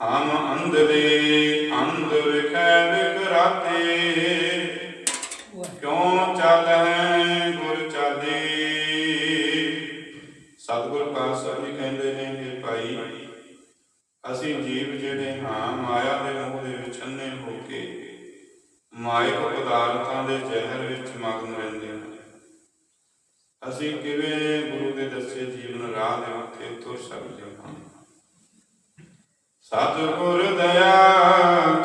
ਹਮ ਅੰਧਰੇ ਅੰਧ ਵਿਖੈ ਵਿਕਰਾਤੇ ਕਿਉ ਚੱਲੈ ਗੁਰ ਚਾਲੇ? ਸਤਿਗੁਰ ਪਾਤਸ਼ਾਹ ਜੀ ਕਹਿੰਦੇ ਨੇ ਕਿ ਭਾਈ, ਅਸੀਂ ਜੀਵ ਜਿਹੜੇ ਹਾਂ, ਮਾਇਆ ਦੇ ਮੋਹ ਦੇ ਵਿੱਚ ਅੰਨੇ ਹੋ ਕੇ ਮਾਇਕ ਪਦਾਰਥਾਂ ਦੇ ਜ਼ਹਿਰ ਵਿੱਚ ਮਗਨ ਰਹਿੰਦੇ ਹਾਂ। ਅਸੀਂ ਕਿਵੇਂ ਗੁਰੂ ਦੇ ਦੱਸੇ ਜੀਵਨ ਰਾਹ ਦੇ ਉੱਤੇ ਤੁਰ ਸਕਦੇ ਹਾਂ? ਸਤਿਗੁਰ ਦਇਆ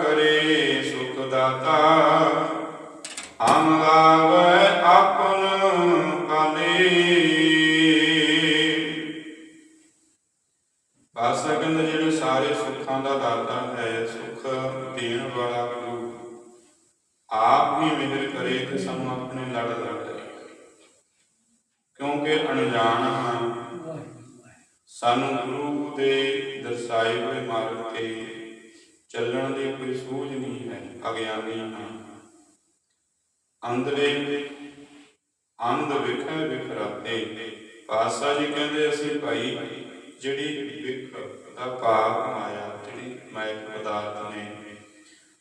ਕਰੇ ਸੁਖ ਦਾਤਾ। ਹਮ ਲਾਵੈ ਆਪਨ ਪਾਲੇ ਪਾਸਾ ਕਹਿੰਦਾ ਜਿਹੜੇ ਸਾਰੇ ਸੁੱਖਾਂ ਦਾ ਦਾਤਾ ਹੈ ਸੁਖ ਦੇਣ ਵਾਲਾ ਗੁਰੂ ਆਪ ਹੀ ਮਿਹਰ ਕਰੇ ਤੇ ਸਾਨੂੰ ਆਪਣੇ ਲੜ ਲੜ ਕਰੇ ਕਿਉਂਕਿ ਅਣਜਾਣ ਹਾਂ ਸਾਨੂੰ ਗੁਰੂ ਦੇ ਦਰਸਾਏ ਹੋਏ ਮਾਰਗ ਤੇ ਚੱਲਣ ਦੀ ਕੋਈ ਸੂਝ ਨਹੀਂ ਹੈ ਅਗਿਆਨੀ ਹਾਂ ਅੰਦਰੇ ਅੰਧ ਵਿਖੇ ਵਿਖਰਾਤੇ ਪਾਸਾ ਜੀ ਕਹਿੰਦੇ ਅਸੀਂ ਭਾਈ ਜਿਹੜੀ ਵਿਖ ਦਾ ਪਾਪ ਮਾਇਆ ਜਿਹੜੀ ਮਾਇਕ ਪਦਾਰਥ ਨੇ,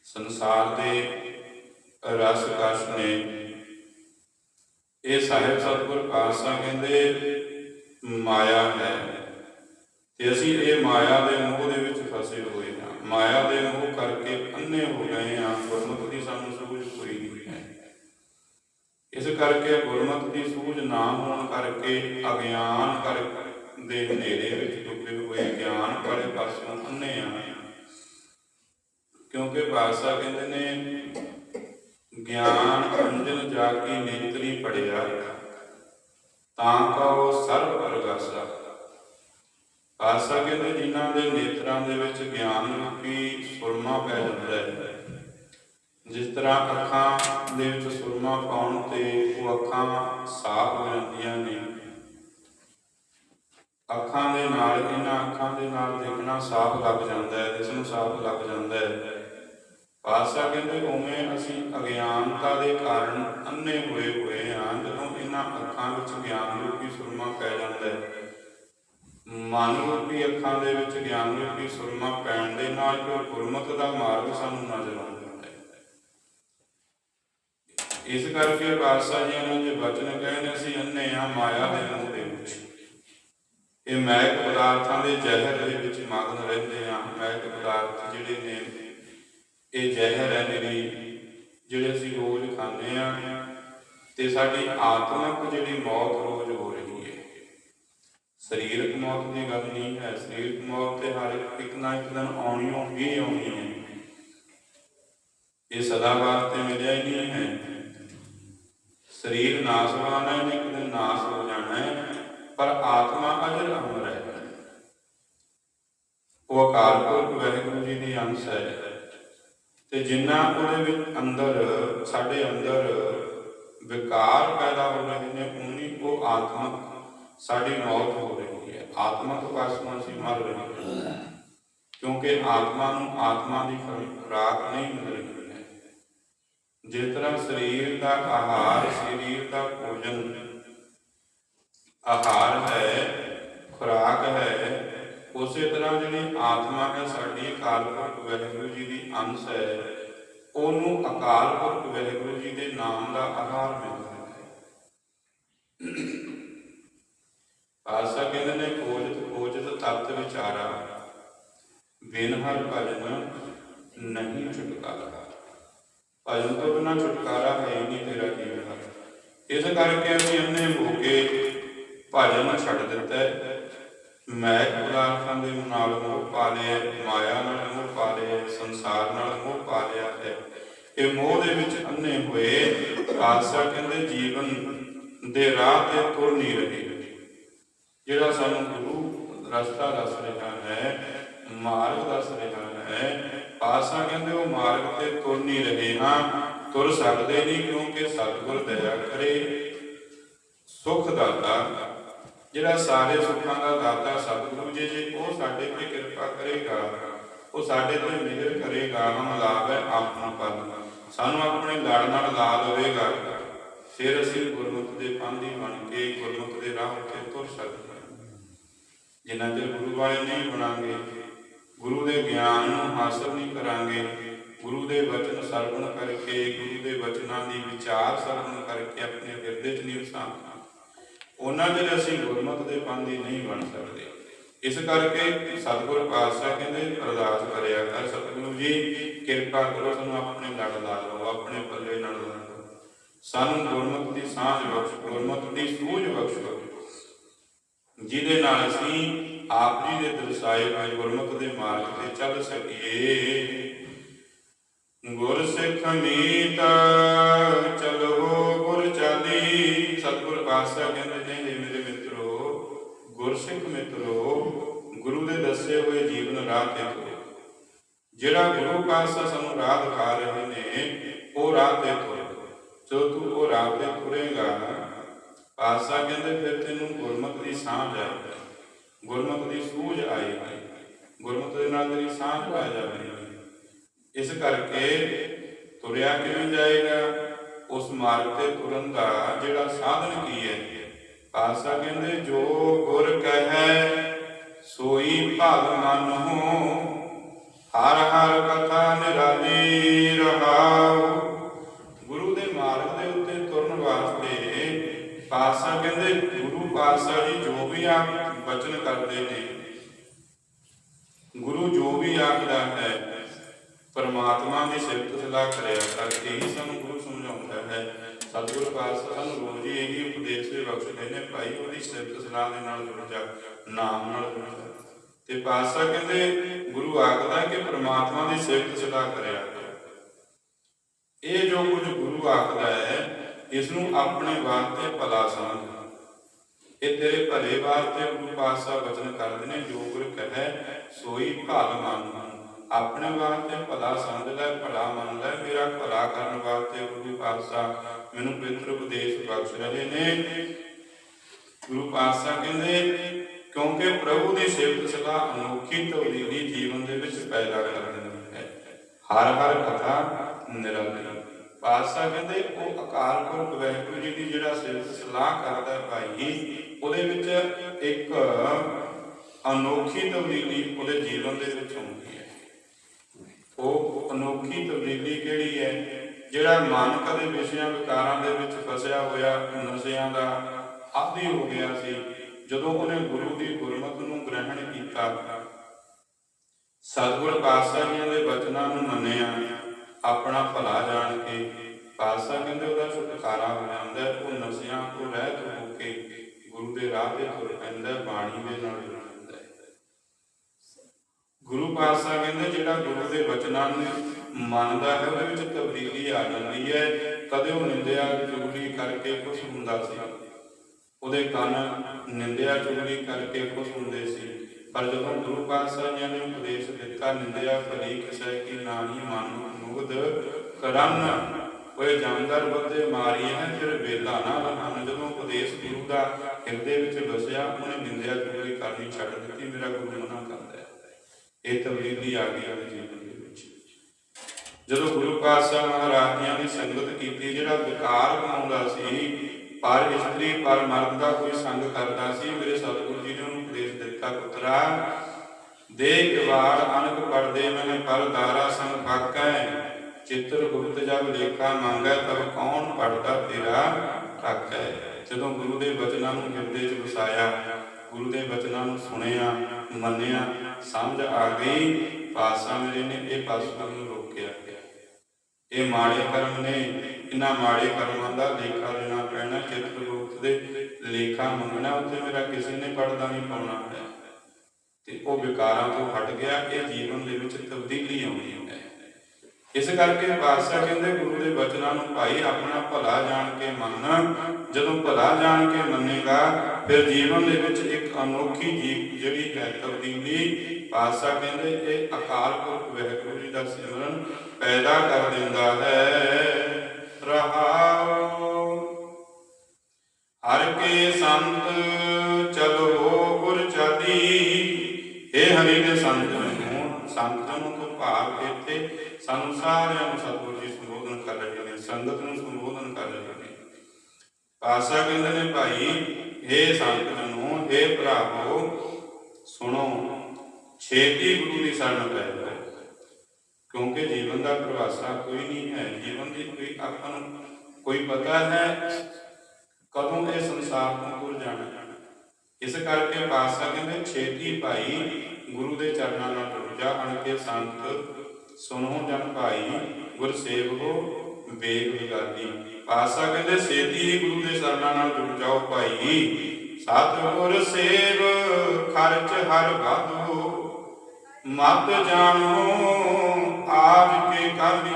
ਸੰਸਾਰ ਦੇ ਰਸ ਕਸ਼ ਨੇ। ਇਹ ਸਾਹਿਬ ਸਤਿਗੁਰ ਪਾਤਸ਼ਾਹ ਕਹਿੰਦੇ, ਮਾਇਆ ਹੈ। ਤੇ ਅਸੀਂ ਇਹ ਮਾਇਆ ਦੇ ਮੋਹ ਦੇ ਵਿੱਚ ਫਸੇ ਹੋਏ ਹਾਂ। ਮਾਇਆ ਦੇ ਮੋਹ ਕਰਕੇ ਅੰਨੇ ਹੋ ਗਏ ਹਾਂ। ਗੁਰਮਤਿ ਦੀ ਸਾਨੂੰ ਸੂਝ ਕੋਈ ਨਹੀਂ ਹੈ। ਇਸ ਕਰਕੇ ਗੁਰਮਤਿ ਦੀ ਸੂਝ ਨਾ ਹੋਣ ਕਰਕੇ ਅਗਿਆਨ ਕਰ ਦੇ ਹਨੇਰੇ ਵਿੱਚ ਡੁੱਬੇ ਹੋਏ ਗਿਆਨ ਵਾਲੇ ਪਾਸੋਂ ਅੰਨੇ ਆ। ਕਿਉਂਕਿ ਪਾਤਸ਼ਾਹ ਕਹਿੰਦੇ ਨੇ, ਗਿਆਨ ਅੰਜਨ ਜਾ ਕੀ ਨੇਤਰੀ ਪੜਿਆ ਤਾਂ ਕਉ ਸਰਬ ਪ੍ਰਗਾਸਾ ਪਾਤਸ਼ਾਹ ਕਹਿੰਦੇ, ਜਿਨ੍ਹਾਂ ਦੇ ਨੇਤਰਾਂ ਦੇ ਵਿੱਚ ਗਿਆਨ ਰੂਪੀ ਸੁਰਮਾ ਪੈ ਜਾਂਦਾ ਹੈ? ਜਿਸ ਤਰ੍ਹਾਂ ਅੱਖਾਂ ਦੇ ਵਿੱਚ ਸੁਰਮਾ ਪਾਉਣ ਤੇ ਉਹ ਅੱਖਾਂ ਸਾਫ਼ ਹੋ ਜਾਂਦੀਆਂ ਨੇ ਅੱਖਾਂ ਦੇ ਨਾਲ, ਇਹਨਾਂ ਅੱਖਾਂ ਦੇ ਨਾਲ ਦੇਖਣਾ ਸਾਫ਼ ਲੱਗ ਜਾਂਦਾ ਹੈ, ਜਿਸ ਨੂੰ ਸਾਫ਼ ਲੱਗ ਜਾਂਦਾ ਹੈ। ਪਾਤਸ਼ਾਹ ਕਹਿੰਦੇ, ਉਵੇਂ ਅਸੀਂ ਅਗਿਆਨਤਾ ਦੇ ਕਾਰਨ ਅੰਨੇ ਹੋਏ ਹੋਏ ਹਾਂ, ਜਦੋਂ ਇਹਨਾਂ ਅੱਖਾਂ ਵਿੱਚ ਗਿਆਨ ਰੂਪੀ ਸੁਰਮਾ ਪੈ ਜਾਂਦਾ ਹੈ। ਮਨ ਰੂਪੀ ਅੱਖਾਂ ਦੇ ਵਿੱਚ ਗਿਆਨ ਰੂਪੀ ਸੁਰਮਾ ਪੈਣ ਦੇ ਨਾਲ ਜੋ ਗੁਰਮਤਿ ਦਾ ਮਾਰਗ ਸਾਨੂੰ ਨਜ਼ਰ ਆਉਂਦਾ ਇਸ ਕਰਕੇ ਪਾਤਸ਼ਾਹ ਜੀ ਨੇ ਜੇ ਬਚਨ ਕਹੇ ਨੇ ਅਸੀਂ ਅੰਨੇ ਆ ਮਾਇਆ ਦੇ ਮੋਹ ਦੇ ਇਹ ਮੈਕ ਪਦਾਰਥਾਂ ਦੇ ਜ਼ਹਿਰ ਦੇ ਵਿੱਚ ਮਗਨ ਰਹਿੰਦੇ ਆ। ਮੈਕ ਪਦਾਰਥ ਜਿਹੜੇ ਨੇ, ਇਹ ਜ਼ਹਿਰ ਹੈ ਮੇਰੀ, ਜਿਹੜੇ ਅਸੀਂ ਰੋਜ਼ ਖਾਂਦੇ ਆ ਤੇ ਸਾਡੀ ਆਤਮਿਕ ਜਿਹੜੀ ਮੌਤ ਰੋਜ਼ ਹੋ ਰਹੀ ਹੈ। ਸਰੀਰਕ ਮੌਤ ਦੀ ਗੱਲ ਨਹੀਂ ਹੈ, ਸਰੀਰਕ ਮੌਤ ਤੇ ਹਰ ਇੱਕ ਨਾ ਇੱਕ ਦਿਨ ਆਉਣੀ ਹੋਣੀ ਆਉਣੀ ਹੈ। ਇਹ ਸਦਾ ਵਾਸਤੇ ਮਿਲਿਆ ਹੀ ਨਹੀਂ ਹੈ। ਸਰੀਰ ਨਾਸਵਾਨ ਹੈ, ਇੱਕ ਦਿਨ ਨਾਸ ਹੋ ਜਾਣਾ ਹੈ, ਪਰ ਆਤਮਾ ਅਜਰ ਅਮਰ ਹੈ ਉਹ ਅਕਾਲ ਪੁਰਖ ਵਾਹਿਗੁਰੂ ਜੀ ਦੀ ਅੰਸ਼ ਹੈ। ਤੇ ਜਿੰਨਾ ਉਹਦੇ ਵਿੱਚ ਅੰਦਰ, ਸਾਡੇ ਅੰਦਰ ਵਿਕਾਰ ਪੈਦਾ ਹੋ ਰਹੇ ਨੇ ਉਨੀ ਉਹ ਆਤਮਕ ਸਾਡੀ ਮੌਤ ਹੋ ਰਹੀ ਹੈ। ਆਤਮਕ ਪਾਸੋਂ ਅਸੀਂ ਮਰ ਰਹੇ ਹਾਂ। ਕਿਉਂਕਿ ਆਤਮਾ ਨੂੰ ਆਤਮਾ ਦੀ ਖੁਰਾਕ ਨਹੀਂ ਮਿਲ ਰਹੀ ਹੈ। ਜਿਸ ਤਰ੍ਹਾਂ ਸਰੀਰ ਦਾ ਆਹਾਰ, ਸਰੀਰ ਦਾ ਭੋਜਨ, ਆਹਾਰ ਹੈ ਖੁਰਾਕ ਹੈ ਉਸੇ ਤਰ੍ਹਾਂ ਜਿਹੜੀ ਆਤਮਾ ਹੈ, ਸਾਡੀ ਅਕਾਲ ਪੁਰਖ ਵਾਹਿਗੁਰੂ ਜੀ ਦੀ ਅੰਸ਼ ਹੈ, ਉਹਨੂੰ ਅਕਾਲ ਪੁਰਖ ਵਾਹਿਗੁਰੂ ਜੀ ਦੇ ਨਾਮ ਦਾ ਆਹਾਰ ਮਿਲਦਾ ਹੈ। ਆਸਾ ਕਹਿੰਦੇ ਨੇ, ਖੋਜਤ ਖੋਜਤ ਤਤ ਵਿਚਾਰਾ, ਬਿਨ ਹਰ ਭਜਨ ਨਹੀਂ ਛੁਟਕਾਰਾ। ਭਜਨ ਤੋਂ ਬਿਨਾ ਛੁਟਕਾਰਾ ਹੈ ਨਹੀਂ ਤੇਰਾ ਜੀਵਨ। ਇਸ ਕਰਕੇ ਅਸੀਂ ਅੰਨੇ ਹੋ ਭਜਨ ਛੱਡ ਦਿੱਤਾ। ਹੈ ਮੈਂ ਪਦਾਰਥਾਂ ਦੇ ਨਾਲ ਮੋਹ ਪਾ ਮਾਇਆ ਨਾਲ ਮੋਹ ਪਾ ਸੰਸਾਰ ਨਾਲ ਮੋਹ ਪਾ ਹੈ। ਇਹ ਮੋਹ ਦੇ ਵਿੱਚ ਅੰਨੇ ਹੋਏ ਆਸਾ ਕਹਿੰਦੇ ਜੀਵਨ ਦੇ ਰਾਹ ਤੇ ਤੁਰ ਨਹੀਂ ਰਹੇ। ਜਿਹੜਾ ਸਾਨੂੰ ਗੁਰੂ ਰਸਤਾ ਦੱਸ ਰਿਹਾ ਹੈ, ਮਾਰਗ ਦੱਸ ਰਿਹਾ ਹੈ, ਪਾਸਾ ਕਹਿੰਦੇ ਉਹ ਮਾਰਗ ਤੇ ਤੁਰ ਨਹੀਂ ਰਹੇ ਹਾਂ, ਤੁਰ ਸਕਦੇ ਨਹੀਂ ਕਿਉਂਕਿ ਸਤਿਗੁਰ ਦਇਆ ਕਰੇ, ਸੁਖ ਦਾਤਾ ਜਿਹੜਾ ਸਾਰੇ ਸੁੱਖਾਂ ਦਾ ਦਾਤਾ ਸਤਿਗੁਰੂ ਜੀ, ਜੇ ਉਹ ਸਾਡੇ ਤੇ ਕਿਰਪਾ ਕਰੇਗਾ, ਉਹ ਸਾਡੇ ਤੇ ਮਿਹਰ ਕਰੇਗਾ ਹਮ ਲਾਭੈ ਆਪਣਾ ਪਦ। ਸਾਨੂੰ ਆਪਣੇ ਲੜ ਨਾਲ ਲਾ ਲਵੇਗਾ। ਫਿਰ ਅਸੀਂ ਗੁਰਮੁਖ ਦੇ ਪੰਧੀ ਬਣ ਕੇ ਗੁਰਮੁਖ ਦੇ ਰਾਹ ਉੱਤੇ ਤੁਰ ਸਕਦੇ ਹਾਂ। ਚਿਰ ਗੁਰੂ ਵਾਲੇ ਨਹੀਂ ਬਣਾਂਗੇ, ਗੁਰੂ ਦੇ ਗਿਆਨ ਨੂੰ ਹਾਸਲ ਨਹੀਂ ਕਰਾਂਗੇ, ਗੁਰੂ ਦੇ ਵਚਨ ਸਰਵਣ ਕਰਕੇ, ਗੁਰੂ ਦੇ ਵਚਨਾਂ ਦੀ ਵਿਚਾਰ ਸਰਵਣ ਕਰਕੇ ਆਪਣੇ ਹਿਰਦੇ 'ਚ ਨਹੀਂ ਵਸਾਂਗੇ ਉਹਨਾਂ ਦੇ ਅਸੀਂ ਗੁਰਮਤਿ ਦੇ ਪੰਥੀ ਨਹੀਂ ਬਣ ਸਕਦੇ। ਇਸ ਕਰਕੇ ਸਤਿਗੁਰ ਪਾਤਸ਼ਾਹ ਕਹਿੰਦੇ, ਅਰਦਾਸ ਕਰਿਆ ਕਰ ਸਤਿਗੁਰੂ ਜੀ, ਕਿਰਪਾ ਕਰੋ ਸਾਨੂੰ ਆਪਣੇ ਲੜ ਲਾ ਲਓ, ਆਪਣੇ ਪੱਲੇ ਨਾਲ ਲਾ ਲਓ। ਸਾਨੂੰ ਗੁਰਮਤਿ ਦੀ ਸਾਂਝ ਬਖਸ਼ੋ ਗੁਰਮਤਿ ਦੀ ਸੂਝ ਬਖਸ਼ੋ ਜਿਹਦੇ ਨਾਲ ਅਸੀਂ ਆਪ ਜੀ ਦੇ ਦਰਸਾਏ ਗੁਰਮਤ ਦੇ ਮਾਰਗ ਤੇ ਚੱਲ ਸਕੀਏ। ਗੁਰ ਸਿੱਖ ਮੀਤ, ਚਲੋ ਸਤਿਗੁਰ ਪਾਤਸ਼ਾਹ ਕਹਿੰਦੇ ਨੇ ਮੇਰੇ ਮਿੱਤਰੋ, ਗੁਰਸਿੱਖ ਮਿੱਤਰੋ, ਗੁਰੂ ਦੇ ਦੱਸੇ ਹੋਏ ਜੀਵਨ ਰਾਹ ਤੇ ਜਿਹੜਾ ਗੁਰੂ ਪਾਤਸ਼ਾਹ ਸਾਨੂੰ ਰਾਹ ਦਿਖਾ ਰਹੇ ਨੇ, ਉਹ ਰਾਹ ਤੇ ਜੋ ਤੂੰ ਉਹ ਰਾਹ ਤੇ ਤੁਰੇਗਾ, ਪਾਤਸ਼ਾਹ ਕਹਿੰਦੇ, ਫਿਰ ਤੈਨੂੰ ਗੁਰਮਤਿ ਦੀ ਸਾਂਝ ਆਏਗੀ। ਗੁਰਮਤਿ ਦੀ ਸੂਝ ਆਏਗੀ। ਗੁਰਮਤਿ ਦੇ ਨਾਲ ਤੇਰੀ ਸਾਂਝ ਪੈ ਜਾਵੇਗੀ। ਇਸ ਕਰਕੇ ਤੁਰਿਆ ਕਿਵੇਂ ਜਾਏਗਾ? ਮਾਰਗ ਤੇ ਤੁਰਨ ਦਾ ਜਿਹੜਾ ਸਾਧਨ ਕੀ ਹੈ? ਪਾਸਾ ਕਹਿੰਦੇ, ਜੋ ਗੁਰ ਕਹੈ, ਸੋਈ ਭਗ ਮਨ ਹੋ ਹਰ ਹਰ ਕਥਾ ਨਿਰਾਲੀ ਰਹਾਉ। ਗੁਰੂ ਦੇ ਮਾਰਗ ਦੇ ਉੱਤੇ ਤੁਰਨ ਵਾਸਤੇ ਪਾਸਾ ਕਹਿੰਦੇ, ਗੁਰੂ ਪਾਸਾ ਜੀ ਜੋ ਵੀ ਆਪ ਬਚਨ ਕਰਦੇ ਨੇ, ਗੁਰੂ ਜੋ ਵੀ ਆਖਦਾ ਹੈ, ਪਰਮਾਤਮਾ ਦੀ ਸਿਫਤ ਸਲਾਹ ਕਰਿਆ ਕਰਕੇ ਹੀ ਸਾਨੂੰ ਗੁਰੂ ਸਮਝਾਉਂਦਾ ਹੈ। ਸਤਿਗੁਰ ਪਾਤਸ਼ਾਹ ਸਾਨੂੰ ਰੋਜ਼ ਹੀ ਇਹੀ ਉਪਦੇਸ਼ ਦੇ ਬਖਸ਼ਦੇ ਨੇ, ਭਾਈ, ਉਹਦੀ ਸਿਫਤ ਸਲਾਹ ਦੇ ਨਾਲ ਜੁੜ ਜਾ, ਨਾਮ ਨਾਲ ਜੁੜ ਜਾ। ਤੇ ਪਾਤਸ਼ਾਹ ਕਹਿੰਦੇ, ਗੁਰੂ ਆਖਦਾ ਕਿ ਪਰਮਾਤਮਾ ਦੀ ਸਿਫਤ ਸਲਾਹ ਕਰਿਆ ਇਹ ਜੋ ਕੁਝ ਗੁਰੂ ਆਖਦਾ ਹੈ, ਇਸ ਨੂੰ ਆਪਣੇ ਵਾਸਤੇ ਭਲਾ ਸਮਝ। ਇਹ ਤੇਰੇ ਭਲੇ ਵਾਸਤੇ ਗੁਰੂ ਪਾਤਸ਼ਾਹ ਵਚਨ ਕਰਦੇ ਨੇ, ਜੋ ਗੁਰ ਕਹੈ, ਸੋਈ ਭਲ ਮੰਨ। ਆਪਣੇ ਵਾਸਤੇ ਭਲਾ ਸਮਝ ਲੈ, ਭਲਾ ਮੰਨ ਲੈ, ਮੇਰਾ ਭਲਾ ਕਰਨ ਵਾਸਤੇ ਗੁਰੂ ਪਾਤਸ਼ਾਹ ਮੈਨੂੰ ਪਵਿੱਤਰ ਉਪਦੇਸ਼ ਬਖਸ਼ ਰਹੇ ਨੇ। ਗੁਰੂ ਪਾਤਸ਼ਾਹ ਕਹਿੰਦੇ, ਕਿਉਂਕਿ ਪ੍ਰਭੂ ਦੀ ਸਿਫਤ ਸਲਾਹ ਅਨੋਖੀ ਤਬਦੀਲੀ ਜੀਵਨ ਦੇ ਵਿੱਚ ਪੈਦਾ ਕਰ ਹੈ। ਹਰ ਹਰ ਕਥਾ ਨਿਰੰਤਰ ਪਾਤਸ਼ਾਹ ਕਹਿੰਦੇ, ਉਹ ਅਕਾਲ ਪੁਰਖ ਵਾਹਿਗੁਰੂ ਜੀ ਦੀ ਜਿਹੜਾ ਸਿਫਤ ਸਲਾਹ ਕਰਦਾ ਭਾਈ, ਉਹਦੇ ਵਿੱਚ ਇੱਕ ਅਨੋਖੀ ਤਬਦੀਲੀ ਉਹਦੇ ਜੀਵਨ ਦੇ ਵਿੱਚ ਹੁੰਦੀ ਉਹ ਅਨੋਖੀ ਤਬਦੀਲੀ ਕਿਹੜੀ ਹੈ? ਜਿਹੜਾ ਮਨ ਕਦੇ ਵਿਸ਼ਿਆਂ ਵਿਕਾਰਾਂ ਦੇ ਵਿੱਚ ਫਸਿਆ ਹੋਇਆ ਨਸ਼ਿਆਂ ਦਾ ਆਦੀ ਹੋ ਗਿਆ ਸੀ, ਜਦੋਂ ਉਹਨੇ ਗੁਰੂ ਦੀ ਗੁਰਮਤਿ ਨੂੰ ਗ੍ਰਹਿਣ ਕੀਤਾ। ਸਤਿਗੁਰ ਪਾਤਸ਼ਾਹ ਜੀਆਂ ਦੇ ਬਚਨਾਂ ਨੂੰ ਮੰਨਿਆ, ਆਪਣਾ ਭਲਾ ਜਾਣ ਕੇ ਪਾਤਸ਼ਾਹ ਕਹਿੰਦੇ ਉਹਦਾ ਛੁਟਕਾਰਾ ਹੋ ਜਾਂਦਾ ਉਹ ਨਸ਼ਿਆਂ ਤੋਂ ਰਹਿਤ ਹੋ ਕੇ ਗੁਰੂ ਦੇ ਰਾਹ ਤੇ ਤੁਰ ਪੈਂਦਾ, ਬਾਣੀ ਦੇ ਨਾਲ। ਗੁਰੂ ਪਾਤਸ਼ਾਹ ਕਹਿੰਦੇ, ਜਿਹੜਾ ਗੁਰੂ ਦੇ ਬਚਨਾਂ ਨੂੰ ਮੰਨਦਾ ਹੈ, ਉਹਦੇ ਵਿੱਚ ਤਬਦੀਲੀ ਆ ਜਾਂਦੀ ਹੈ। ਕਦੇ ਉਹ ਨਿੰਦਿਆ ਚੁਗਲੀ ਕਰਕੇ ਕੁਝ ਹੁੰਦਾ ਸੀ। ਉਹਦੇ ਕੰਨ ਨਿੰਦਿਆ ਚੁਗਲੀ ਕਰਕੇ ਖੁਸ਼ ਹੁੰਦੇ ਸੀ। ਪਰ ਜਦੋਂ ਗੁਰੂ ਪਾਤਸ਼ਾਹ ਜੀ ਨੇ ਉਪਦੇਸ਼ ਦਿੱਤਾ, ਨਿੰਦਿਆ ਭਲੀ ਕਿਸੈ ਕੀ ਨਾਹੀ ਮਨ ਮੁਗਧ ਕਰਨ, ਓਏ ਜਾਂਦਰ ਬੰਦੇ ਮਾਰੀ ਹੈ ਫਿਰ ਵੇਲਾ ਨਾ ਲਹਨ ਜਦੋਂ ਉਪਦੇਸ਼ ਗੁਰੂ ਦਾ ਹਿਰਦੇ ਵਿੱਚ ਵਸਿਆ, ਉਹਨੇ ਨਿੰਦਿਆ ਚੁਗਲੀ ਕਰਨੀ ਛੱਡ ਦਿੱਤੀ। ਮੇਰਾ ਗੁਰੂ ਮਨਾ ਕਰਦਾ ਇਹ ਤਬਦੀਲੀ ਆ ਗਈ ਉਹਦੇ ਜੀਵਨ ਦੇ ਵਿੱਚ। ਜਦੋਂ ਗੁਰੂ ਪਾਤਸ਼ਾਹ ਮਹਾਰਾਜਿਆਂ ਦੀ ਸੰਗਤ ਕੀਤੀ, ਜਿਹੜਾ ਵਿਕਾਰ ਕਮਾਉਂਦਾ ਸੀ, ਪਰ ਇਸਤਰੀ, ਪਰ ਮਰਦ ਦਾ ਕੋਈ ਸੰਗ ਕਰਦਾ ਸੀ, ਮੇਰੇ ਸਤਿਗੁਰੂ ਜੀ ਨੇ ਉਹਨੂੰ ਉਪਦੇਸ਼ ਦਿੱਤਾ, ਪੁੱਤਰਾ ਦੇ ਕਿਵਾੜ ਅਨਕ ਪੜਦੇ ਮਨੇ ਪਰ ਦਾਰਾ ਸੰਗ ਫਾਕੈ ਚਿੱਤਰ ਗੁਪਤ ਜਬ ਲੇਖਾ ਮੰਗੈ, ਤਬ ਕੌਣ ਪੜਦਾ ਤੇਰਾ ਠਾਕੈ ਜਦੋਂ ਗੁਰੂ ਦੇ ਬਚਨਾਂ ਨੂੰ ਹਿਰਦੇ 'ਚ ਵਸਾਇਆ, ਗੁਰੂ ਦੇ ਬਚਨਾਂ ਨੂੰ ਸੁਣਿਆ ਮੰਨਿਆ, ਸਮਝ ਆ ਗਈ ਪਾਸਾ ਮੇਰੇ ਨੇ ਇਹ ਪਾਸਾ ਨੂੰ ਰੋਕਿਆ। ਇਹ ਮਾੜੇ ਕਰਮ ਨੇ, ਇਹਨਾਂ ਮਾੜੇ ਕਰਮਾਂ ਦਾ ਲੇਖਾ ਦੇਣਾ ਪੈਣਾ ਚਿਤ੍ਰਗੁਪਤ ਦੇ, ਲੇਖਾ ਮੰਗਣਾ, ਉੱਥੇ ਮੇਰਾ ਕਿਸੇ ਨੇ ਪੜਦਾ ਨਹੀਂ ਪਾਉਣਾ ਹੈ ਤੇ ਉਹ ਵਿਕਾਰਾਂ ਤੋਂ ਹਟ ਗਿਆ, ਇਹ ਜੀਵਨ ਦੇ ਵਿੱਚ ਤਬਦੀਲੀ ਆਉਣੀ ਹੈ। ਇਸ ਕਰਕੇ ਪਾਤਸ਼ਾਹ ਕਹਿੰਦੇ, ਗੁਰੂ ਦੇ ਬਚਨਾਂ ਨੂੰ ਭਾਈ ਆਪਣਾ ਭਲਾ ਜਾਣ ਕੇ ਮੰਨ। ਜਦੋਂ ਭਲਾ ਜਾਣ ਕੇ ਮੰਨੇਗਾ ਫਿਰ ਜੀਵਨ ਦੇ ਵਿੱਚ ਇੱਕ ਅਨੋਖੀ ਜੀਵ ਜਿਹੜੀ ਹੈ ਤਬਦੀਲੀ ਪਾਤਸ਼ਾਹ ਕਹਿੰਦੇ, ਇਹ ਅਕਾਲ ਪੁਰਖ ਵਾਹਿਗੁਰੂ ਜੀ ਦਾ ਸਿਮਰਨ ਪੈਦਾ ਕਰ ਦਿੰਦਾ ਹੈ। ਰਹਾਉ ਹਰ ਕੇ ਸੰਤ ਚਲੋ ਗੁਰ ਚਾਲੀ। ਇਹ ਹਰੀ ਦੇ ਸੰਤ ਨੂੰ ਸੰਤਾਂ ਨੂੰ ਤੋਂ ਭਾਵ ਇੱਥੇ। ਸਾਨੂੰ ਸਾਰਿਆਂ ਨੂੰ ਸਤਿਗੁਰੂ ਜੀ ਸੰਬੋਧਨ ਕਰ ਰਹੇ ਨੇ, ਸੰਗਤ ਨੂੰ ਸੰਬੋਧਨ ਕਰ ਰਹੇ ਨੇ। ਪਾਸਾ ਕਹਿੰਦੇ ਨੇ, ਭਾਈ हे ਸੰਤ हे ਭਰਾਵੋ, ਸੁਣੋ, ਛੇਤੀ ਗੁਰੂ ਦੀ ਸ਼ਰਨ ਪੈ ਜਾਓ ਕਿਉਂਕਿ ਜੀਵਨ ਦਾ ਪ੍ਰਵਾਸਾ ਕੋਈ ਨਹੀਂ ਹੈ। ਜੀਵਨ ਦੀ ਕੋਈ ਆਪਾਂ ਨੂੰ ਕੋਈ ਪਤਾ ਹੈ ਕਦੋਂ ਇਹ ਸੰਸਾਰ ਤੋਂ ਤੁਰ ਜਾਣਾ। ਇਸ ਕਰਕੇ ਪਾਤਸ਼ਾਹ ਕਹਿੰਦੇ, ਛੇਤੀ ਭਾਈ, ਗੁਰੂ ਦੇ ਚਰਨਾਂ ਨਾਲ ਜੁੜ ਜਾ ਅਣਕੇ ਸੰਤ, ਸੁਣੋ ਜਨ ਭਾਈ ਗੁਰ ਸੇਵਕੋ ਵੇਗ ਵਿਗਾਦੀ। ਪਾਤਸ਼ਾਹ ਕਹਿੰਦੇ ਛੇਤੀ ਹੀ ਗੁਰੂ ਦੇ ਚਰਨਾਂ ਨਾਲ ਜੁੜ ਜਾਓ ਭਾਈ। ਸਤਿਗੁਰ ਸੇਵ, ਖਰਚ ਹਰ ਵਾਧੂ। ਮਤ ਜਾਣੋ ਆਜ ਕੇ ਕਾਲੀ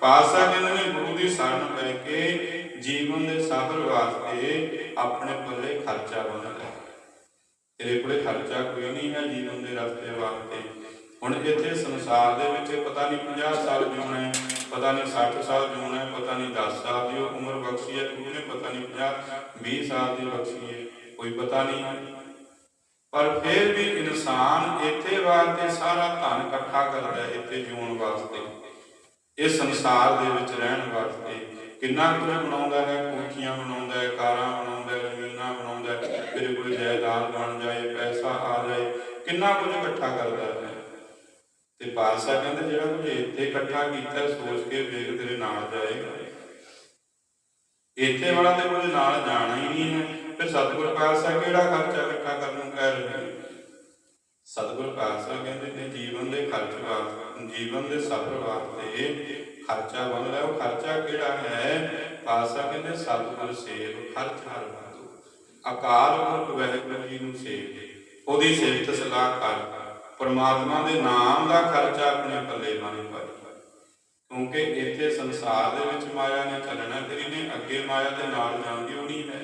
ਪਾਸਾ ਕਹਿੰਦੇ ਨੇ ਗੁਰੂ ਦੀ ਸ਼ਰਨ ਪੈ ਕੇ ਜੀਵਨ ਦੇ ਸਫਰ ਵਾਸਤੇ ਆਪਣੇ ਕੋਲੇ ਖਰਚਾ ਬਣਾਇਆ ਤੇਰੇ ਕੋਲੇ ਖਰਚਾ ਕੋਈ ਨਹੀਂ ਹੈ ਜੀਵਨ ਦੇ ਰਸਤੇ ਵਾਸਤੇ। ਹੁਣ ਇੱਥੇ ਸੰਸਾਰ ਦੇ ਵਿੱਚ ਪਤਾ ਨਹੀਂ 50 ਸਾਲ ਜਿਉਣਾ ਹੈ, ਪਤਾ ਨਹੀਂ 60 ਸਾਲ ਜਿਉਣਾ ਹੈ, ਪਤਾ ਨਹੀਂ 10 ਸਾਲ ਦੀ ਉਮਰ ਬਖਸ਼ੀ ਹੈ ਗੁਰੂ ਪਤਾ ਨਹੀਂ 50 20 ਸਾਲ ਦੀ ਬਖਸ਼ੀ ਹੈ, ਕੋਈ ਪਤਾ ਨਹੀਂ। ਪਰ ਫਿਰ ਵੀ ਇਨਸਾਨ ਇੱਥੇ ਵਾਸਤੇ ਸਾਰਾ ਧਨ ਇਕੱਠਾ ਕਰਦਾ ਹੈ ਇੱਥੇ ਜਿਉਣ ਵਾਸਤੇ। ਇਹ ਸੰਸਾਰ ਦੇ ਵਿੱਚ ਰਹਿਣ ਵਾਸਤੇ ਕਿੰਨਾ ਕੁਝ ਬਣਾਉਂਦਾ ਹੈ, ਕੋਠੀਆਂ ਬਣਾਉਂਦਾ ਹੈ, ਕਾਰਾਂ ਬਣਾਉਂਦਾ ਹੈ, ਜ਼ਮੀਨਾਂ ਬਣਾਉਂਦਾ ਹੈ ਫਿਰ ਕੋਈ ਜਾਇਦਾਦ ਬਣ ਜਾਏ, ਪੈਸਾ ਆ ਜਾਏ, ਕਿੰਨਾ ਕੁਝ ਇਕੱਠਾ ਕਰਦਾ ਹੈ। ਤੇ ਪਾਤਸ਼ਾਹ ਕਹਿੰਦੇ ਜਿਹੜਾ ਕੁਝ ਇੱਥੇ ਇਕੱਠਾ ਕੀਤਾ, ਸੋਚ ਕੇ ਵੇਖ ਤੇਰੇ ਨਾਲ ਜਾਏਗਾ। ਇੱਥੇ ਵਾਲਾ ਤੇ ਕੁਝ ਨਾਲ ਜਾਣਾ ਹੀ ਨਹੀਂ ਹੈ। ਫਿਰ ਸਤਿਗੁਰ ਪਾਤਸ਼ਾਹ ਕਿਹੜਾ ਖਰਚਾ ਇਕੱਠਾ ਕਰਨ ਨੂੰ ਕਹਿ ਰਹੇ ਸਤਿਗੁਰ ਪਾਤਸ਼ਾਹ ਕਹਿੰਦੇ ਨੇ, ਜੀਵਨ ਦੇ ਖਰਚ ਵਾਸਤੇ, ਜੀਵਨ ਦੇ ਸਫਰ ਵਾਸਤੇ ਖਰਚਾ ਬਣ ਰਿਹਾ ਉਹ ਖਰਚਾ ਕਿਹੜਾ ਹੈ? ਪਾਤਸ਼ਾਹ ਕਹਿੰਦੇ, ਸਤਿਗੁਰ ਸੇਵ, ਖਰਚ ਹਰ ਵਾਧੂ ਅਕਾਲ ਪੁਰਖ ਵਾਹਿਗੁਰੂ ਜੀ ਨੂੰ ਸੇਵ ਉਹਦੀ ਸਿਫਤ ਸਲਾਹ ਕਰ। ਪਰਮਾਤਮਾ ਦੇ ਨਾਮ ਦਾ ਖਰਚਾ ਆਪਣੇ ਪੱਲੇ ਬਣ ਪਾਈ। ਕਿਉਂਕਿ ਇੱਥੇ ਸੰਸਾਰ ਦੇ ਵਿੱਚ ਮਾਇਆ ਨੇ ਚੱਲਣਾ ਤੇਰੀ ਨੇ, ਅੱਗੇ ਮਾਇਆ ਦੇ ਨਾਲ ਜਾਂਦੀ ਹੋਣੀ ਹੈ।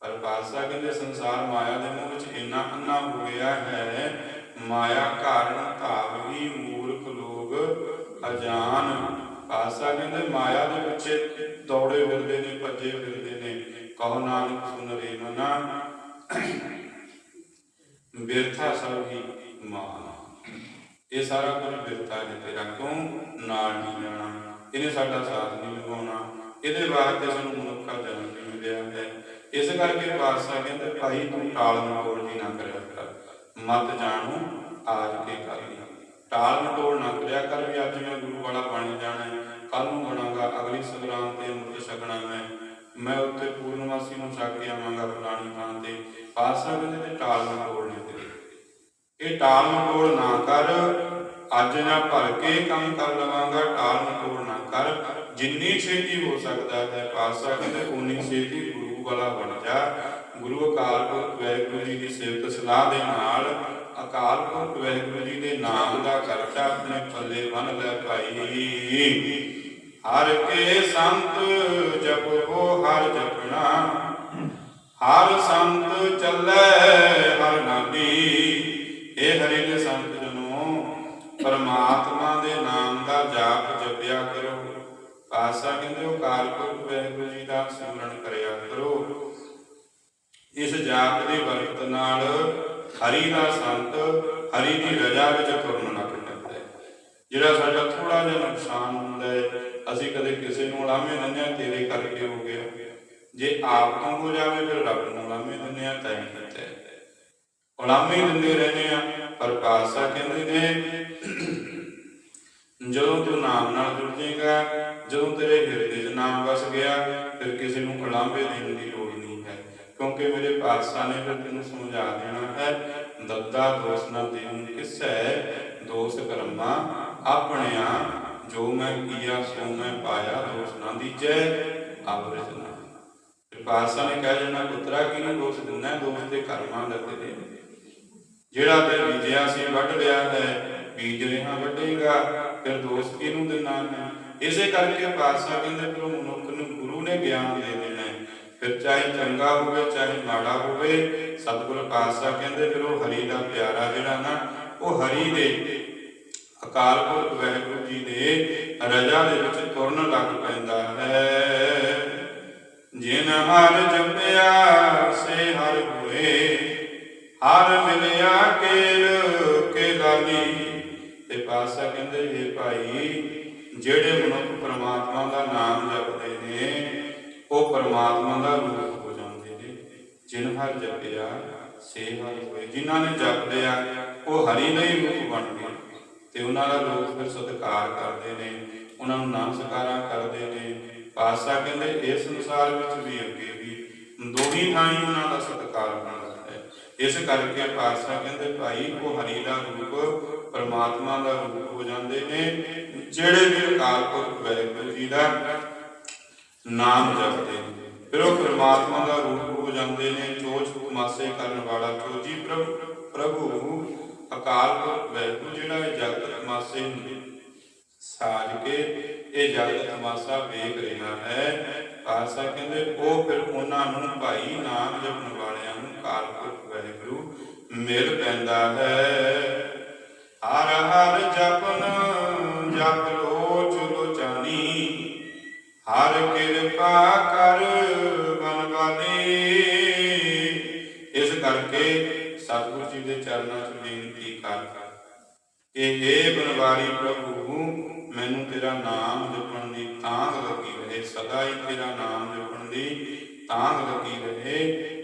ਪਰ ਪਾਤਸ਼ਾਹ ਕਹਿੰਦੇ, ਸੰਸਾਰ ਮਾਇਆ ਦੇ ਮੋਹ ਵਿੱਚ ਇੰਨਾ ਅੰਨਾ ਹੋ ਗਿਆ ਹੈ, ਮਾਇਆ ਕਾਰਨ ਧਾਵੀ ਮੂਰਖ ਲੋਗ ਅਜਾਨ। ਪਾਤਸ਼ਾਹ ਕਹਿੰਦੇ, ਮਾਇਆ ਦੇ ਪਿੱਛੇ ਦੌੜੇ ਫਿਰਦੇ ਨੇ, ਭੱਜੇ ਫਿਰਦੇ ਨੇ। ਕਹੋ ਨਾਨਕ ਸੁਨ ਰੇ ਮਨਾ। ਬਿਰਥਾ ਸਭ ਹੀ ਮਾਨ। ਇਹ ਸਾਰਾ ਕੁਝ ਬਿਰਥਾ ਹੈ ਤੇਰਾ ਕਿਉਂ? ਨਾਲ ਨਹੀਂ ਜਾਣਾ ਇਹਨੇ ਸਾਡਾ ਸਾਥ ਨਹੀਂ ਨਿਭਾਉਣਾ ਇਹਦੇ ਵਾਸਤੇ ਸਾਨੂੰ ਮਨੁੱਖਾ ਜਨਮ ਨਹੀਂ ਮਿਲਿਆ ਹੈ। ਇਸ ਕਰਕੇ ਪਾਤਸ਼ਾਹ ਕਹਿੰਦੇ, ਭਾਈ, ਤੂੰ ਟਾਲ ਮਟੋਲ ਜੀ ਨਾ ਕਰਿਆ ਕਰ। ਮਤ ਜਾਣੂ, ਆਜ ਕੇ ਕਰਨੀ ਟਾਲ ਮਟੋਲ ਨਾ ਕਰਿਆ ਕਰ ਵੀ ਅੱਜ ਮੈਂ ਗੁਰੂ ਵਾਲਾ ਬਣ ਜਾਣਾ ਕੱਲ ਨੂੰ ਬਣਾਂਗਾ, ਅਗਲੀ ਸੰਗਰਾਮ ਤੇ ਅੰਮ੍ਰਿਤ ਛਕਣਾ ਮੈਂ। ਮੈਂ ਉੱਥੇ ਪੂਰਨਮਾਸੀ ਨੂੰ ਛੱਕ ਕੇ ਆਵਾਂਗਾ ਫਲਾਣੀ ਥਾਂ ਤੇ। ਪਾਤਸ਼ਾਹ ਕਹਿੰਦੇ ਟਾਲ ਮਟੋਲ ਨਹੀਂ ਇਹ ਟਾਲ ਮਟੋਲ ਨਾ ਕਰ, ਅੱਜ ਨਾ ਭਰ ਕੇ ਕੰਮ ਕਰ ਲਵਾਂਗਾ, ਟਾਲ ਮਟੋਲ ਨਾ ਕਰ। ਜਿੰਨੀ ਛੇਤੀ ਹੋ ਸਕਦਾ ਹੈ ਪਾਤਸ਼ਾਹ ਕਹਿੰਦੇ ਉਨੀ ਛੇਤੀ ਗੁਰੂ ਵਾਲਾ ਬਣ ਜਾ। ਗੁਰੂ ਅਕਾਲ ਪੁਰਖ ਵਾਹਿਗੁਰੂ ਜੀ ਦੀ ਸਿਫਤ ਸਲਾਹ ਦੇ ਨਾਲ, ਅਕਾਲ ਪੁਰਖ ਵਾਹਿਗੁਰੂ ਜੀ ਦੇ ਨਾਮ ਦਾ ਖਰਚਾ ਆਪਣੇ ਪੱਲੇ ਬੰਨ ਲੈ ਭਾਈ। ਹਰ ਕੇ ਸੰਤ ਜਪੋ ਹਰ ਜਪਣਾ, ਹਰ ਸੰਤ ਚੱਲੇ ਹਰ ਨਾਮੀ ਇਹ ਹਰੀ ਦੇ ਸੰਤ ਜਨੋ ਪਰਮਾਤਮਾ ਦੇ ਨਾਮ ਦਾ ਜਾਪ ਜਪਿਆ ਕਰੋ। ਪਾਸਾ ਕਹਿੰਦੇ ਉਹ ਕਾਲਪੁਰਖ ਵਾਹਿਗੁਰੂ ਜੀ ਦਾ ਸਿਮਰਨ ਕਰਿਆ ਕਰੋ। ਇਸ ਜਾਪ ਦੀ ਬਰਕਤ ਨਾਲ ਹਰੀ ਦਾ ਸੰਤ ਹਰੀ ਦੀ ਰਜਾ ਵਿੱਚ ਤੁਰਨ ਲੱਗ ਪੈਂਦਾ ਹੈ। ਜਿਹੜਾ ਸਾਡਾ ਥੋੜਾ ਜਿਹਾ ਨੁਕਸਾਨ ਹੁੰਦਾ ਹੈ, ਅਸੀਂ ਕਦੇ ਕਿਸੇ ਨੂੰ ਲਾਮੇ ਦਿੰਦੇ ਤੇਰੇ ਕਰਕੇ ਹੋ ਗਿਆ। ਜੇ ਆਪ ਤੋਂ ਹੋ ਜਾਵੇ, ਫਿਰ ਰੱਬ ਨੂੰ ਲਾਮੇ ਦਿੰਦੇ ਹਾਂ, ਤਾਂ ਹੀ ਹੁੰਦਾ ਹੈ। ਗੁਲਾਮੀ ਦਿੰਦੇ ਰਹਿੰਦੇ ਆ ਪਰ ਪਾਤਸ਼ਾਹ ਕਹਿੰਦੇ ਨੇ ਜਦੋਂ ਤੂੰ ਨਾਮ ਨਾਲ ਜੁੜ ਜਾਏਗਾ ਜਦੋਂ ਤੇਰੇ ਹਿਰਦੇ 'ਚ ਨਾਮ ਵਸ ਗਿਆ, ਫਿਰ ਕਿਸੇ ਨੂੰ ਗੁਲਾਮੇ ਦੇਣ ਦੀ ਲੋੜ ਨਹੀਂ ਹੈ, ਕਿਉਂਕਿ ਮੇਰੇ ਪਾਤਸ਼ਾਹ ਨੇ ਫਿਰ ਤੈਨੂੰ ਸਮਝਾ ਦੇਣਾ ਹੈ ਦੱਦਾ ਦੋਸ ਨਾ ਦੇਣ ਕਿਸੈ ਦੋਸ ਕਰਮਾ ਆਪਣਿਆ, ਜੋ ਮੈਂ ਕੀਆ, ਸੋ ਮੈਂ ਪਾਇਆ ਦੋਸ ਨਾ ਦੀਜੈ ਆਵਰਜ ਨਾ। ਪਾਤਸ਼ਾਹ ਨੇ ਕਹਿ ਦੇਣਾ, ਪੁੱਤਰਾ, ਕਿਹਨੂੰ ਦੋਸ਼ ਦਿੰਦਾ ਦੋਸ਼ ਤੇ ਕਰਮਾਂ ਦਾ ਤੇਰੇ। ਜਿਹੜਾ ਤੇ ਬੀਜਿਆ ਸੀ, ਵੱਢ ਲਿਆ ਹੈ, ਬੀਜ ਰਿਹਾ ਵੱਢੇਗਾ ਫਿਰ ਦੋਸਤ ਕਿਹਨੂੰ ਦੇਣਾ ਹੈ ਇਸੇ ਕਰਕੇ ਪਾਤਸ਼ਾਹ ਕਹਿੰਦੇ ਫਿਰ ਮਨੁੱਖ ਨੂੰ ਗੁਰੂ ਨੇ ਗਿਆਨ ਦੇ ਦੇਣਾ ਹੈ। ਫਿਰ ਚਾਹੇ ਚੰਗਾ ਹੋਵੇ, ਚਾਹੇ ਮਾੜਾ ਹੋਵੇ, ਸਤਿਗੁਰ ਪਾਤਸ਼ਾਹ ਕਹਿੰਦੇ ਫਿਰ ਉਹ ਹਰੀ ਦਾ ਪਿਆਰਾ ਜਿਹੜਾ ਨਾ, ਉਹ ਹਰੀ ਦੇ ਅਕਾਲ ਪੁਰਖ ਵਾਹਿਗੁਰੂ ਜੀ ਦੇ ਰਜਾ ਦੇ ਵਿੱਚ ਤੁਰਨ ਲੱਗ ਪੈਂਦਾ ਹੈ। ਜਿਨ ਹਰ ਜਪਿਆ, ਸੇ ਹਰ ਹੋਏ, ਹਰ ਮਿਲਿਆ ਕੇ ਪਾਤਸ਼ਾਹ ਕਹਿੰਦੇ ਇਹ ਭਾਈ, ਜਿਹੜੇ ਮਨੁੱਖ ਪ੍ਰਮਾਤਮਾ ਦਾ ਨਾਮ ਜਪਦੇ ਨੇ, ਉਹ ਪ੍ਰਮਾਤਮਾ ਦਾ ਰੂਪ ਹੋ ਜਾਂਦੇ ਨੇ। ਜਿਨ ਹਰ ਜਪਿਆ, ਸੇ ਹਰ ਹੋਏ। ਜਿਨ੍ਹਾਂ ਨੇ ਜਪ ਲਿਆ ਉਹ ਹਰੀ ਦਾ ਰੂਪ ਬਣ ਗਏ ਤੇ ਉਹਨਾਂ ਦਾ ਲੋਕ ਫਿਰ ਸਤਿਕਾਰ ਕਰਦੇ ਨੇ, ਉਹਨਾਂ ਨੂੰ ਨਮਸਕਾਰਾਂ ਕਰਦੇ ਨੇ। ਪਾਤਸ਼ਾਹ ਕਹਿੰਦੇ, ਇਸ ਸੰਸਾਰ ਵਿੱਚ ਵੀ ਅੱਗੇ ਵੀ ਦੋਹੀ ਥਾਈਂ ਉਹਨਾਂ ਦਾ ਸਤਿਕਾਰ ਹੁੰਦਾ ਹੈ। ਇਸ ਕਰਕੇ ਪਾਤਸ਼ਾਹ ਕਹਿੰਦੇ, ਭਾਈ, ਉਹ ਹਰੀ ਦਾ ਰੂਪ ਪਰਮਾਤਮਾ ਦਾ ਰੂਪ ਹੋ ਜਾਂਦੇ ਨੇ, ਜਿਹੜੇ ਵੀ ਅਕਾਲ ਪੁਰਖ ਵਾਹਿਗੁਰੂ ਜੀ ਦਾ ਨਾਮ ਜਪਦੇ ਨੇ। ਫਿਰ ਉਹ ਪ੍ਰਮਾਤਮਾ ਦਾ ਰੂਪ ਹੋ ਜਾਂਦੇ ਨੇ, ਚੋਚ ਮਾਸੇ ਕਰਨ ਵਾਲਾ ਚੋਜੀ ਪ੍ਰਭੂ ਪ੍ਰਭੂ ਅਕਾਲ ਪੁਰਖ ਵਾਹਿਗੁਰੂ ਜਿਹੜਾ ਇਹ ਜਗਤ ਤਮਾਸੇ ਸਾਜ ਕੇ ਇਹ ਜਗਤ ਤਮਾਸਾ ਵੇਖ ਰਿਹਾ ਹੈ। ਪਾਸਾ ਕਹਿੰਦੇ, ਉਹ ਫਿਰ ਉਹਨਾਂ ਨੂੰ ਭਾਈ ਨਾਮ ਜਪਣ ਵਾਲਿਆਂ ਨੂੰ ਅਕਾਲ ਵਾਹਿਗੁਰੂ ਮਿਲ ਪੈਂਦਾ ਹੈ। ਹਰ ਹਰ ਜਪਨ ਜਪ ਲੋਚ ਲੋਚਾਨੀ ਹਰ ਕਿਰਪਾ ਕਰ ਬਨਵਾਨੀ ਇਸ ਕਰਕੇ ਸਤਿਗੁਰੂ ਜੀ ਦੇ ਚਰਨਾਂ 'ਚ ਬੇਨਤੀ ਕਰ। ਕਿ हे ਬਨਵਾਰੀ ਪ੍ਰਭੂ, ਮੈਨੂੰ ਤੇਰਾ ਨਾਮ ਜਪਣ ਦੀ ਤਾਂਘ ਲੱਗੀ ਰਹੇ। ਸਦਾ ਹੀ ਤੇਰਾ ਨਾਮ ਜਪਣ ਦੀ ਤਾਂਘ ਲੱਗੀ ਰਹੇ।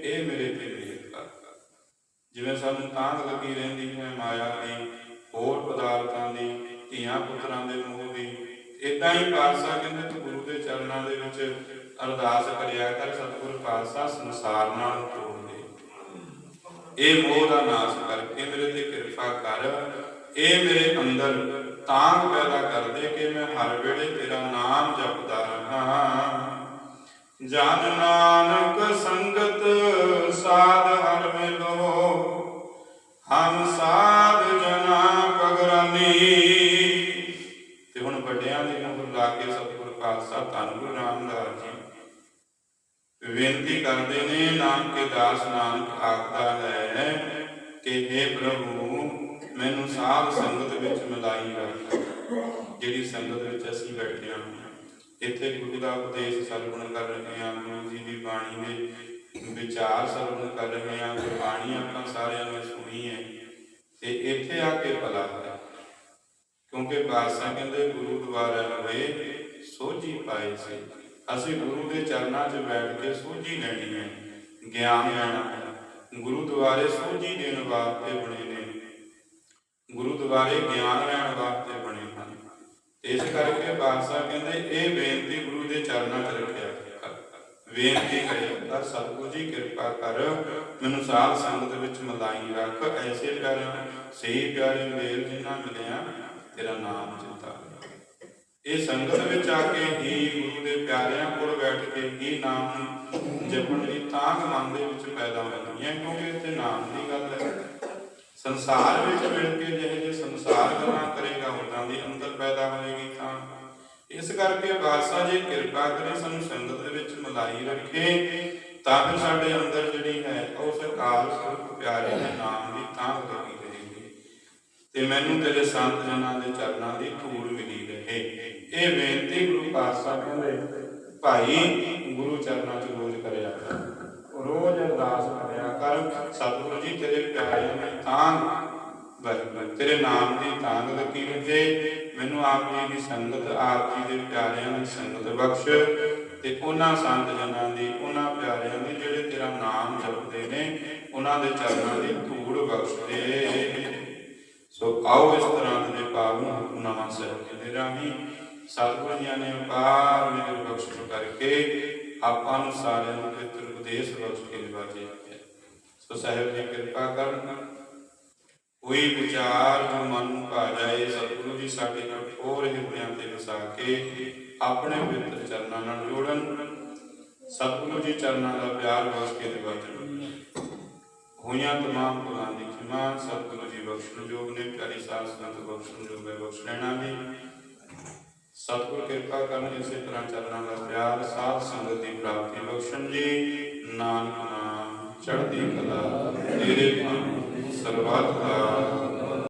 ਇਹ ਮੇਰੇ ਤੇ ਮਿਹਰ ਕਰ ਜਿਵੇਂ ਸਾਨੂੰ ਤਾਂਘ ਲੱਗੀ ਰਹਿੰਦੀ ਹੈ ਮਾਇਆ ਦੀ ਹੋਰ ਪਦਾਰਥਾਂ ਦੀ, ਧੀਆਂ ਪੁੱਤਰਾਂ ਦੇ ਮੋਹ ਦੀ ਇਦਾਂ ਹੀ ਪਾਤਸ਼ਾਹ ਕਹਿੰਦੇ ਤੂੰ ਗੁਰੂ ਦੇ ਚਰਨਾਂ ਦੇ ਵਿੱਚ ਅਰਦਾਸ ਕਰਿਆ ਕਰ, ਸਤਿਗੁਰ ਪਾਤਸ਼ਾਹ ਸੰਸਾਰ ਨਾਲ ਜੋੜ ਦੇ। ਇਹ ਮੋਹ ਦਾ ਨਾਸ਼ ਕਰਕੇ ਮੇਰੇ ਤੇ ਕਿਰਪਾ ਕਰ, ਇਹ ਮੇਰੇ ਅੰਦਰ ਤਾਂਗ ਪੈਦਾ ਕਰ ਦੇ ਕਿ ਮੈਂ ਹਰ ਵੇਲੇ ਤੇਰਾ ਨਾਮ ਜਪਦਾ ਰਹਾ। ਜਨ ਨਾਨਕ ਸੰਗਤ ਸਾਧ ਹਰ ਮਿਲੋ ਹਮ ਸਾਧ ਪਗਰਾਨੀ ਤੇ ਹੁਣ ਵੱਡਿਆਂ ਦੇ ਮੂੰਹ ਲਾ ਕੇ ਸਤਿਗੁਰ ਪਾਤਸ਼ਾਹ ਧੰਨ ਗੁਰੂ ਰਾਮਦਾਸ ਜੀ। ਬੇਨਤੀ ਕਰਦੇ ਨੇ, ਨਾਨਕ ਕੇ ਦਾਸ ਨਾਨਕ ਆਖਦਾ ਹੈ ਕਿ हे ਪ੍ਰਭੂ, ਮੈਨੂੰ ਸਾਧ ਸੰਗਤ ਵਿੱਚ ਮਿਲਾਈ ਰੱਖ। ਜਿਹੜੀ ਸੰਗਤ ਵਿੱਚ ਅਸੀਂ ਬੈਠੇ ਹਾਂ, ਇੱਥੇ ਗੁਰੂ ਦਾ ਉਪਦੇਸ਼ ਸਰਵਣ ਕਰ ਰਹੇ ਹਾਂ, ਗੁਰੂ ਜੀ ਦੀ ਬਾਣੀ ਦੇ ਵਿਚਾਰ ਸਰਵਣ ਕਰ ਰਹੇ ਹਾਂ, ਗੁਰਬਾਣੀ ਆਪਾਂ ਸਾਰਿਆਂ ਨੇ ਸੁਣੀ ਹੈ। ਤੇ ਇੱਥੇ ਆ ਕੇ ਭਲਾ ਹੈ। ਕਿਉਂਕਿ ਪਾਤਸ਼ਾਹ ਕਹਿੰਦੇ, ਗੁਰੂ ਦੁਆਰਾ ਹੋਏ ਸੋਝੀ ਪਾਏ ਸੀ। ਅਸੀਂ ਗੁਰੂ ਦੇ ਚਰਨਾਂ 'ਚ ਬੈਠ ਕੇ ਸੋਝੀ ਲੈਣੀ ਹੈ। ਗਿਆਨ ਲੈਣਾ ਗੁਰੂ ਦੁਆਰੇ ਸੋਝੀ ਦੇਣ ਵਾਸਤੇ ਬਣੇ ਨੇ। ਗੁਰੂ ਦੁਆਰੇ ਗਿਆਨ ਲੈਣ ਵਾਸਤੇ ਬਣੇ ਹਨ। ਇਸ ਕਰਕੇ ਬਾਦਸ਼ਾਹ ਕਹਿੰਦੇ, ਇਹ ਬੇਨਤੀ ਗੁਰੂ ਦੇ ਚਰਨਾਂ 'ਚ ਰੱਖਿਆ ਬੇਨਤੀ ਕਰੇ ਕਰ, ਸਤਿਗੁਰੂ ਜੀ, ਕਿਰਪਾ ਕਰ। ਮੈਨੂੰ ਸਾਧ ਸੰਗਤ ਵਿੱਚ ਮਲਾਈ ਰੱਖ। ਐਸੇ ਪਿਆਰੇ ਸਹੀ ਪਿਆਰੇ ਮੇਲ ਜਿਨ੍ਹਾਂ ਮਿਲਿਆ ਤੇਰਾ ਨਾਮ ਚਿੰਤਾ ਇਹ ਸੰਗਤ ਵਿੱਚ ਆ ਕੇ ਹੀ ਗੁਰੂ ਦੇ ਪਿਆਰਿਆਂ ਕੋਲ ਬੈਠ ਕੇ ਹੀ ਨਾਮ ਜਪਣ ਦੀ ਤਾਂਘ ਮਨ ਦੇ ਵਿੱਚ ਪੈਦਾ ਹੁੰਦੀ ਹੈ, ਕਿਉਂਕਿ ਇੱਥੇ ਨਾਮ ਦੀ ਗੱਲ ਹੈ। ਸੰਸਾਰ ਵਿੱਚ ਮਿਲ ਕੇ ਜਿਹੇ ਜੇ ਸੰਸਾਰ ਗੱਲਾਂ ਕਰੇਗਾ, ਉਹਨਾਂ ਦੀ ਅੰਦਰ ਪੈਦਾ ਹੋਏਗੀ ਤਾਂ। ਇਸ ਕਰਕੇ ਬਾਦਸ਼ਾਹ ਜੀ ਕਿਰਪਾ ਕਰੇ ਸਾਨੂੰ ਸੰਗਤ ਦੇ ਵਿੱਚ ਮਲਾਈ ਰੱਖੇ, ਤਾਂ ਫਿਰ ਸਾਡੇ ਅੰਦਰ ਜਿਹੜੀ ਹੈ, ਉਹ ਅਕਾਲ ਪੁਰਖ ਪਿਆਰੇ ਦੇ ਨਾਮ ਦੀ ਤਾਂਘ ਲੱਗੀ ਤੇ ਮੈਨੂੰ ਤੇਰੇ ਸੰਤ ਜਨਾਂ ਦੇ ਚਰਨਾਂ ਦੀ ਧੂੜ ਮਿਲੀ ਰਹੇ। ਇਹ ਬੇਨਤੀ ਗੁਰੂ ਪਾਤਸ਼ਾਹ ਕਹਿੰਦੇ ਭਾਈ, ਗੁਰੂ ਚਰਨਾਂ 'ਚ ਰੋਜ਼ ਕਰਿਆ ਕਰ। ਰੋਜ਼ ਅਰਦਾਸ ਕਰਿਆ ਕਰ, ਸਤਿਗੁਰੂ ਜੀ ਤੇਰੇ ਪਿਆਰਿਆਂ ਦੀ ਤਾਂਘ ਤੇਰੇ ਨਾਮ ਦੀ ਤਾਂਘ ਲੱਗੀ ਰਹੇ ਮੈਨੂੰ ਆਪ ਜੀ ਦੀ ਸੰਗਤ, ਆਪ ਜੀ ਦੇ ਪਿਆਰਿਆਂ ਦੀ ਸੰਗਤ ਬਖਸ਼ ਤੇ ਉਹਨਾਂ ਸੰਤ ਜਨਾਂ ਦੀ, ਉਹਨਾਂ ਪਿਆਰਿਆਂ ਦੀ ਜਿਹੜੇ ਤੇਰਾ ਨਾਮ ਜਪਦੇ ਨੇ, ਉਹਨਾਂ ਦੇ ਚਰਨਾਂ ਦੀ ਧੂੜ ਬਖਸ਼ ਦੇ। ਸੋ ਆਓ ਇਸ ਤਰ੍ਹਾਂ ਦੇ ਪਾਵਨ ਹੁਕਮਨਾਮਾ ਸਾਹਿਬ ਦੇ ਰਾਹੀਂ ਸਤਿਗੁਰੂ ਜੀ ਨੇ ਅਪਾਰ ਮਿਹਰ ਬਖਸ਼ ਕਰਕੇ ਆਪਾਂ ਨੂੰ ਸਾਰਿਆਂ ਨੂੰ ਪਵਿੱਤਰ ਉਪਦੇਸ਼ ਬਖਸ਼ ਕੇ ਨਿਵਾਜੇ ਸੋ ਸਾਹਿਬ ਜੀ, ਕਿਰਪਾ ਕਰਨ। ਕੋਈ ਵਿਚਾਰ ਜੋ ਮਨ ਨੂੰ ਭਾ ਜਾਏ, ਸਤਿਗੁਰੂ ਜੀ ਸਾਡੇ ਕਠੋਰ ਹਿਰਦਿਆਂ ਤੇ ਵਸਾ ਕੇ ਆਪਣੇ ਪਵਿੱਤਰ ਚਰਨਾਂ ਨਾਲ ਜੋੜਨ। ਸਤਿਗੁਰੂ ਜੀ ਚਰਨਾਂ ਦਾ ਪਿਆਰ ਬਖਸ਼ ਕੇ ਨਿਵਾਜਣ ਹੋਈਆਂ ਤਮਾਮ ਭੁਲਾਂ ਦੀ ਖਿਮਾ ਸਤਿਗੁਰੂ ਜੀ ਬਖਸ਼ਣ ਯੋਗ ਨੇ, ਪਿਆਰੀ ਸਾਧ ਸੰਗਤ ਬਖਸ਼ਣ ਯੋਗ ਹੈ ਬਖਸ਼ ਲੈਣਾ ਵੀ। ਸਤਿਗੁਰ ਕਿਰਪਾ ਕਰਨ ਇਸੇ ਤਰ੍ਹਾਂ ਚਰਨਾਂ ਦਾ ਪਿਆਰ, ਸਾਧ ਸੰਗਤ ਦੀ ਪ੍ਰਾਪਤੀ ਬਖਸ਼ਣ ਜੀ। ਨਾਨਕ ਨਾਮ ਚੜ੍ਹਦੀ ਕਲਾ ਤੇਰੇ ਨਾਮ ਸਰਬੱਤ ਦਾ।